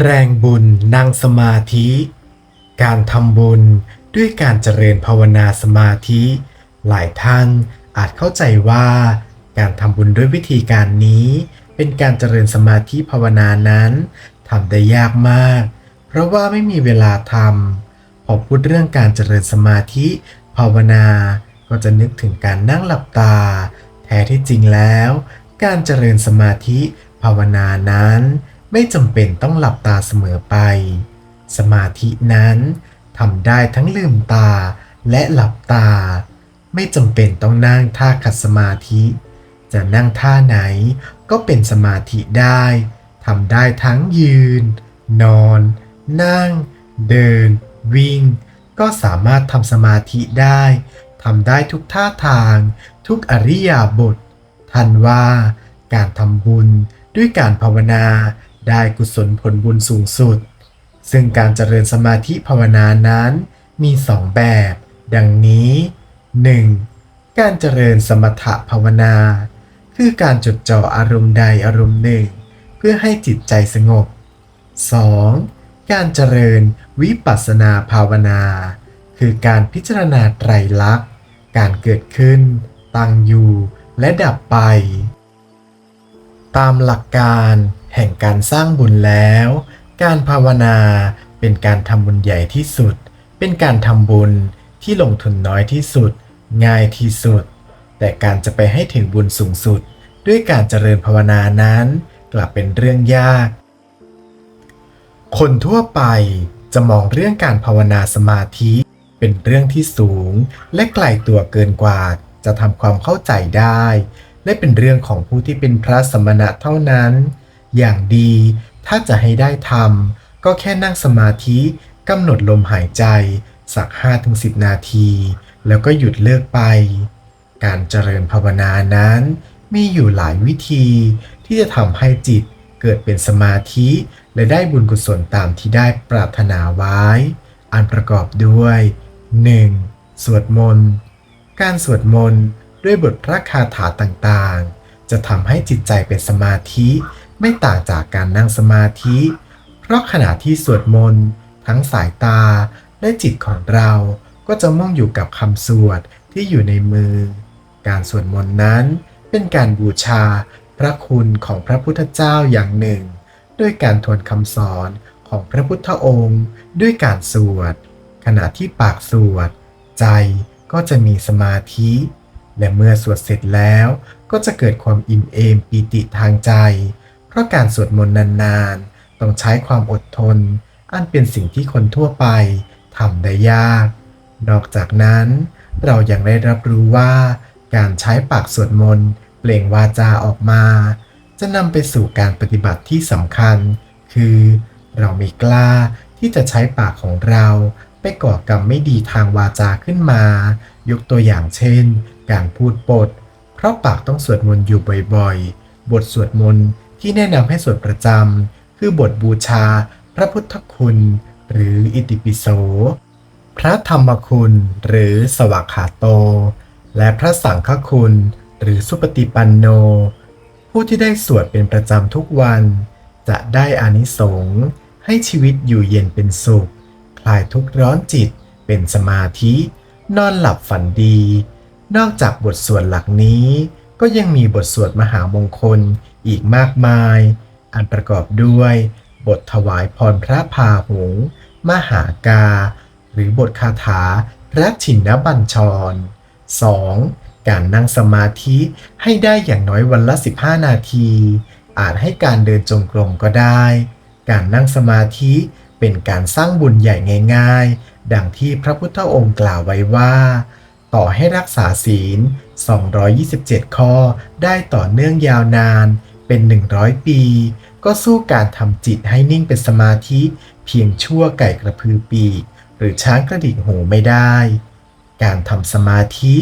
แรงบุญนั่งสมาธิ การทำบุญด้วยการเจริญภาวนาสมาธิ หลายท่านอาจเข้าใจว่าการทำบุญด้วยวิธีการนี้ เป็นการเจริญสมาธิภาวนานั้นทำได้ยากมาก เพราะว่าไม่มีเวลาทำพอพูดเรื่องการเจริญสมาธิ ภาวนา ก็จะนึกถึงการนั่งหลับตา แท้ที่จริงแล้ว การเจริญสมาธิภาวนานั้น ไม่จำเป็นต้องหลับตาเสมอไป สมาธินั้นทำได้ทั้งลืมตาและหลับตา ไม่จำเป็นต้องนั่งท่าขัดสมาธิ จะนั่งท่าไหนก็เป็นสมาธิได้ทำได้ทั้งยืน นอน นั่ง เดิน วิ่ง ก็สามารถทำสมาธิได้ทำได้ทุกท่าทาง ทุกอริยาบทท่านว่าการทำบุญด้วยการภาวนา ได้กุศลผลบุญสูงสุด ซึ่งการเจริญสมาธิภาวนานั้นมีสองแบบ ดังนี้ 1. การเจริญสมถภาวนา คือการจดจ่ออารมณ์ใดอารมณ์หนึ่ง เพื่อให้จิตใจสงบ 2. การเจริญวิปัสสนาภาวนา คือการพิจารณาไตรลักษณ์ การเกิดขึ้น ตั้งอยู่และดับไป ตามหลักการ แห่งการสร้างบุญแล้ว การภาวนาเป็นการทำบุญใหญ่ที่สุด เป็นการทำบุญที่ลงทุนน้อยที่สุด ง่ายที่สุด แต่การจะไปให้ถึงบุญสูงสุด ด้วยการเจริญภาวนานั้น กลับเป็นเรื่องยาก คนทั่วไปจะมองเรื่องการภาวนาสมาธิ เป็นเรื่องที่สูง และไกลตัวเกินกว่าจะทำความเข้าใจได้ และเป็นเรื่องของผู้ที่เป็นพระสมณะเท่านั้น อย่างดี ถ้าจะให้ได้ทำก็แค่นั่งสมาธิกำหนดลมหายใจ สัก 5-10 นาที แล้วก็หยุดเลิกไป การเจริญภาวนานั้น มีอยู่หลายวิธีที่จะทำให้จิตเกิดเป็นสมาธิ และได้บุญกุศลตามที่ได้ปรารถนาไว้ อันประกอบด้วย 1. สวดมนต์ การสวดมนต์ด้วยบทพระคาถาต่างๆ จะทำให้จิตใจเป็นสมาธิ ไม่ต่างจากการนั่งสมาธิ เพราะขณะที่สวดมนต์ทั้งสายตาและจิตของเราก็จะมุ่งอยู่กับคำสวดที่อยู่ในมือ การสวดมนต์นั้นเป็นการบูชาพระคุณของพระพุทธเจ้าอย่างหนึ่ง ด้วยการทวนคำสอนของพระพุทธองค์ ด้วยการสวด ขณะที่ปากสวด ใจก็จะมีสมาธิ และเมื่อสวดเสร็จแล้วก็จะเกิดความอิ่มเอมปีติทางใจ เพราะการสวดมนต์นานๆ ต้องใช้ความอดทน อันเป็นสิ่งที่คนทั่วไปทำได้ยาก นอกจากนั้น เรายังได้รับรู้ว่าการใช้ปากสวดมนต์เปล่งวาจาออกมา จะนำไปสู่การปฏิบัติที่สำคัญ คือเราไม่กล้าที่จะใช้ปากของเราไปก่อกรรมไม่ดีทางวาจาขึ้นมา ยกตัวอย่างเช่น การพูดปด เพราะปากต้องสวดมนต์อยู่บ่อยๆ บทสวดมนต์ ที่แนะนำให้สวดประจำคือบทบูชา พระพุทธคุณ หรืออิติปิโส พระธรรมคุณหรือสวากขาโต และพระสังฆคุณ หรือสุปฏิปันโน ผู้ที่ได้สวดเป็นประจำทุกวัน จะได้อานิสงส์ให้ชีวิตอยู่เย็นเป็นสุข คลายทุกข์ร้อนจิตเป็นสมาธิ นอนหลับฝันดี นอกจากบทสวดหลักนี้ ก็ยังมีบทสวดมหามงคลอีกมากมาย อันประกอบด้วย บทถวายพรพระพาหงส์มหากา หรือบทคาถาพระชินบัญชร 2. การนั่งสมาธิให้ได้อย่างน้อยวันละ 15 นาที อาจให้การเดินจงกรมก็ได้ การนั่งสมาธิเป็นการสร้างบุญใหญ่ง่าย ๆ ดังที่พระพุทธองค์กล่าวไว้ว่า ต่อให้รักษาศีล 227 ข้อ ได้ต่อเนื่องยาวนานเป็น 100 ปี ก็สู้การทำจิตให้นิ่งเป็นสมาธิ เพียงชั่วไก่กระพือปีก หรือช้างกระดิกหูไม่ได้ การทำสมาธิ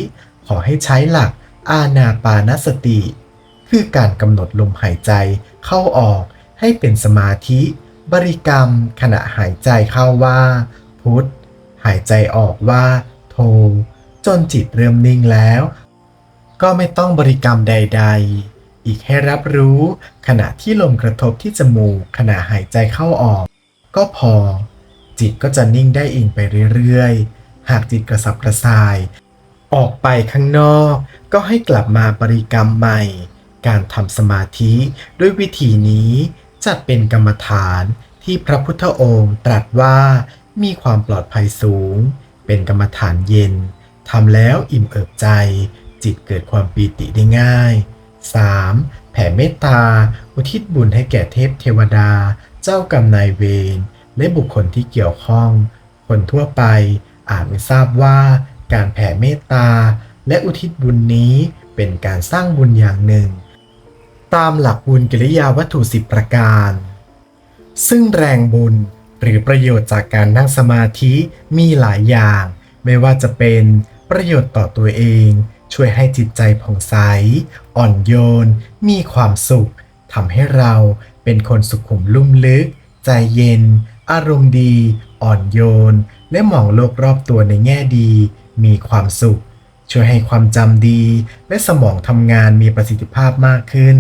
ขอให้ใช้หลักอาณาปานสติ คือการกำหนดลมหายใจเข้าออกให้เป็นสมาธิ บริกรรมขณะหายใจเข้าว่า พุทธหายใจออกว่า โท จนจิตเริ่มนิ่งแล้ว ก็ไม่ต้องบริกรรมใด ๆ อีกให้รับรู้ขณะที่ลมกระทบที่จมูกขณะหายใจเข้าออก ก็พอ จิตก็จะนิ่งได้เองไปเรื่อยๆ หากจิตกระสับกระส่าย ออกไปข้างนอก ก็ให้กลับมาบริกรรมใหม่ การทำสมาธิด้วยวิธีนี้จัดเป็นกรรมฐานที่พระพุทธองค์ตรัสว่ามีความปลอดภัยสูง เป็นกรรมฐานเย็น ทำแล้วอิ่มเอิบใจ จิตเกิดความปีติได้ง่าย 3. แผ่เมตตา อุทิศบุญให้แก่เทพเทวดา เจ้ากรรมนายเวร และบุคคลที่เกี่ยวข้อง คนทั่วไปอาจไม่ทราบว่าการแผ่เมตตา และอุทิศบุญนี้เป็นการสร้างบุญอย่างหนึ่ง ตามหลักบุญกิริยาวัตถุสิบประการ ซึ่งแรงบุญหรือประโยชน์จากการนั่งสมาธิมีหลายอย่าง ไม่ว่าจะเป็น ประโยชน์ต่อตัวเอง ช่วยให้จิตใจผ่องใส อ่อนโยน มีความสุขทำให้เราเป็นคนสุขุมลุ่มลึก ใจเย็น อารมณ์ดี อ่อนโยน และมองโลกรอบตัวในแง่ดี มีความสุข ช่วยให้ความจำดี และสมองทำงานมีประสิทธิภาพมากขึ้น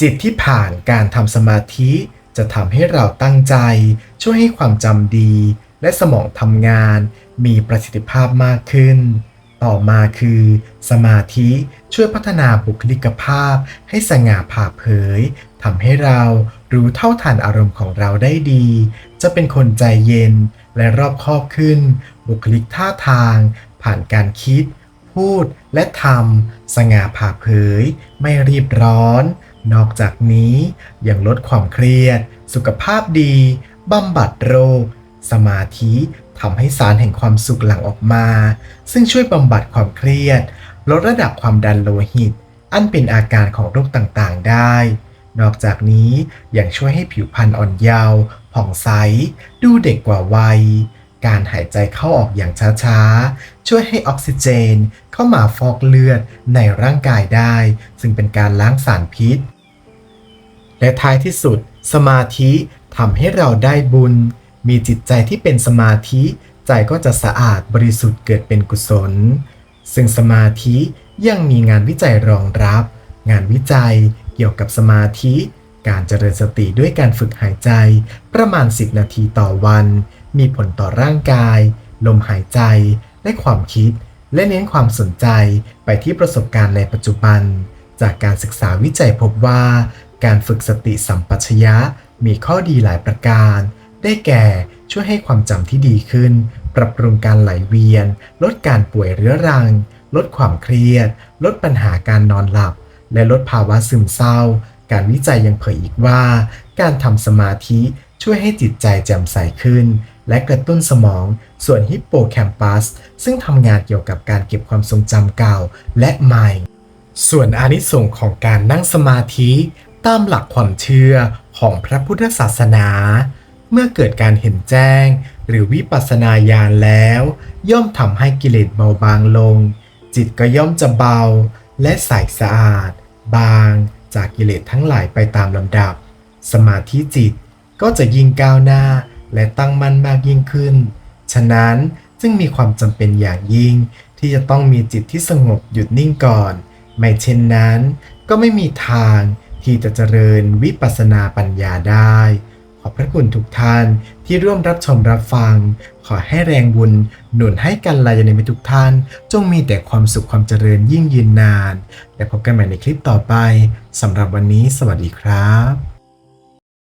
จิตที่ผ่านการทำสมาธิจะทำให้เราตั้งใจ ช่วยให้ความจำดี และสมองทำงาน มีประสิทธิภาพมากขึ้น ต่อมาคือ สมาธิช่วยพัฒนาบุคลิกภาพให้สง่าผ่าเผยทำให้เรารู้เท่าทันอารมณ์ของเราได้ดี จะเป็นคนใจเย็นและรอบคอบขึ้น บุคลิกท่าทาง ผ่านการคิด พูดและทำสง่าผ่าเผย ไม่รีบร้อน นอกจากนี้ยังลดความเครียด สุขภาพดีบำบัดโรค สมาธิ ทำให้สารแห่งความสุขหลั่งออกมา ซึ่งช่วยบำบัดความเครียด ลดระดับความดันโลหิต อันเป็นอาการของโรคต่างๆ ได้ นอกจากนี้ยังช่วยให้ผิวพรรณอ่อนเยาว์ผ่องใส ดูเด็กกว่าวัย การหายใจเข้าออกอย่างช้าๆ ช่วยให้ออกซิเจนเข้ามาฟอกเลือดในร่างกายได้ ซึ่งเป็นการล้างสารพิษ และท้ายที่สุด สมาธิทำให้เราได้บุญ มีจิตใจที่เป็นสมาธิใจก็จะสะอาดบริสุทธิ์เกิดเป็นกุศล ซึ่งสมาธิยังมีงานวิจัยรองรับ งานวิจัยเกี่ยวกับสมาธิ การเจริญสติด้วยการฝึกหายใจประมาณ 10 นาทีต่อวัน มีผลต่อร่างกาย ลมหายใจและความคิด และเน้นความสนใจไปที่ประสบการณ์ในปัจจุบัน จากการศึกษาวิจัยพบว่า การฝึกสติสัมปชัญญะมีข้อดีหลายประการ ได้แก่ช่วยให้ความจำที่ดีขึ้น ปรับปรุงการไหลเวียน ลดการป่วยเรื้อรัง ลดความเครียด ลดปัญหาการนอนหลับ และลดภาวะซึมเศร้า การวิจัยยังเผยอีกว่า การทำสมาธิช่วยให้จิตใจแจ่มใสขึ้น และกระตุ้นสมองส่วนฮิปโปแคมปัสซึ่งทำงานเกี่ยวกับการเก็บความทรงจำเก่าและใหม่ ส่วนอานิสงส์ของการนั่งสมาธิ ตามหลักความเชื่อของพระพุทธศาสนา เมื่อเกิดการเห็นแจ้ง หรือวิปัสสนาญาณแล้ว ย่อมทำให้กิเลสเบาบางลง จิตก็ย่อมจะเบาและใสสะอาด บางจากกิเลสทั้งหลายไปตามลำดับ สมาธิจิตก็จะยิ่งก้าวหน้าและตั้งมั่นมากยิ่งขึ้น ฉะนั้นจึงมีความจำเป็นอย่างยิ่ง ที่จะต้องมีจิตที่สงบหยุดนิ่งก่อน ไม่เช่นนั้นก็ไม่มีทางที่จะเจริญวิปัสสนาปัญญาได้ ขอบพระคุณทุกท่านที่ร่วมรับชมรับฟัง ขอให้แรงบุญหนุนให้กันลายในมิทุกท่าน จงมีแต่ความสุขความเจริญยิ่งยืนนาน และพบกันใหม่ในคลิปต่อไปสำหรับวันนี้สวัสดีครับ